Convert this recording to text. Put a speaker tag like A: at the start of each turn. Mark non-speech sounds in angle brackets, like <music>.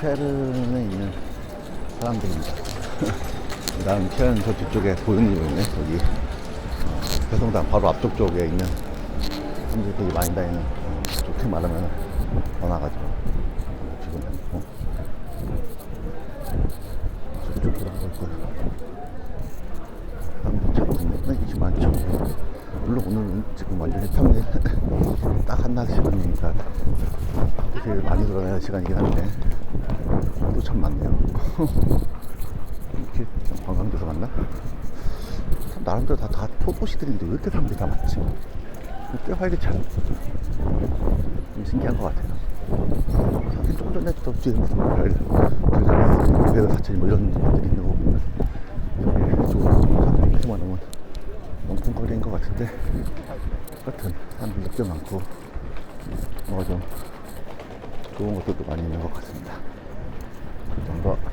A: 케른에 있는 사람들입니다. <laughs> 그다음 케른 저 뒤쪽에 보이는 거 있네. 저기 어, 대성당 바로 앞쪽 쪽에 있는 사람들이 되게 많이 다니는 어, 좋게 말하면 번화가죠. 지금 어? 저쪽 돌아가고 있고요. 사람들 참 굉장히 많죠. 물론 오늘은 지금 완전히 평일 <laughs> 딱 한낮 시간이니까 제일 많이 돌아다니는 시간이긴 한데. 이렇게 관광지에서 만나? 참 나름대로 다, 다 소도시들인데 왜 이렇게 사람들이 다 많지? 꽤 활기차요. 좀 신기한 것 같아요. 조금 전에 저 뒤에 무슨 별, 별다른 배가 사천이 뭐 이런 것들이 있는 거 보면 되게 좋은 이렇게 말하면 명품거리인 것 같은데 하여튼 사람들도 꽤 많고 뭐가 좀 좋은 것들도 많이 있는 것 같습니다.